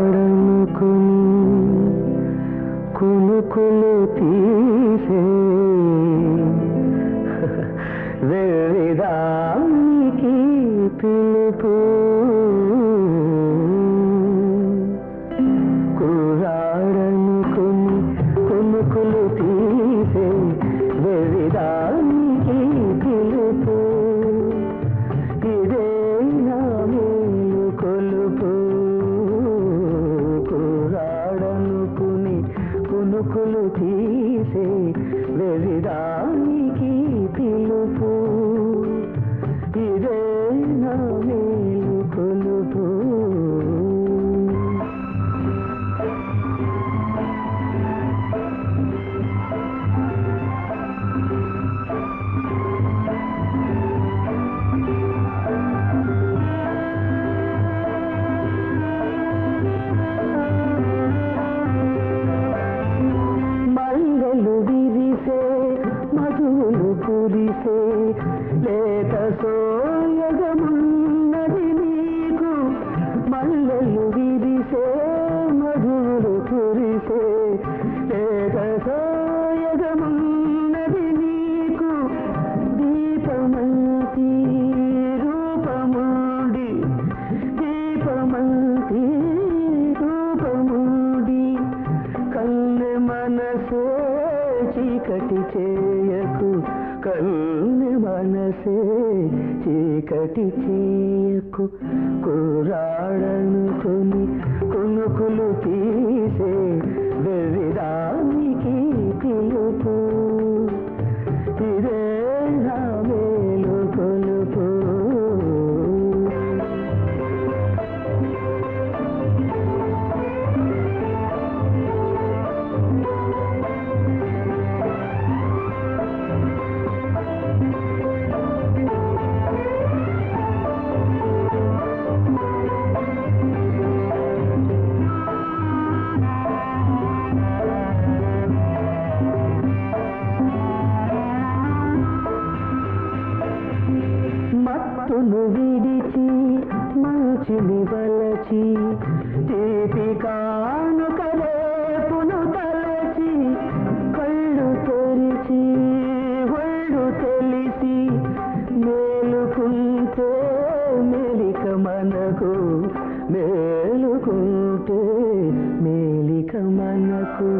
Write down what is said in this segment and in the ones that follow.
కోరాడనుకుని కులుకులు తీసే వెళ్ళిదానికి పిలుపు. కునుకులు కురిసే లేత సోయగమున్నది నీకు. మల్లెలు విరిసే మధువులు కురిసే లేత సోయగమున్నది నీకు. దీపమంతి రూపముడి దీపమంతి రూపముడి కన్నె మనసే చీకటి చేయకు. కన్నె మనసే చీకటి చీకు కురాడనుకొని కునుకులు తీసే వెర్రిదానికి మత్తును విడిచి మంచిని వలచి తీపి కానుకలేపును తలచి కళ్ళు తెరిచి ఒళ్ళు తెలిసి మేలుకుంటే మేలిక మనకు మేలుకుంటే మేలిక మనకు.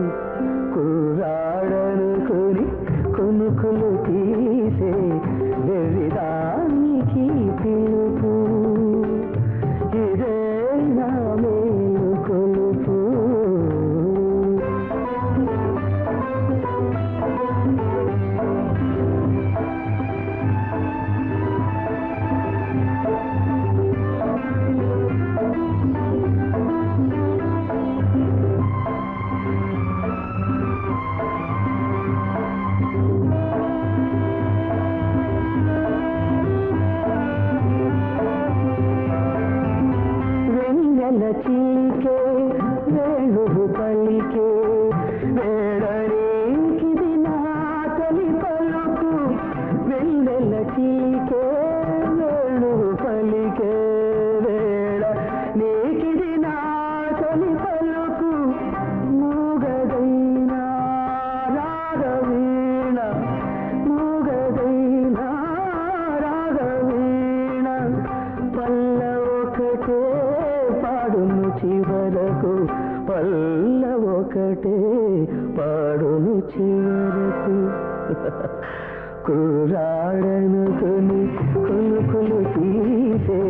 नची के वे के। ఒకటే పాడును చివరకు కురాడనుకుని కులుకులు తీసే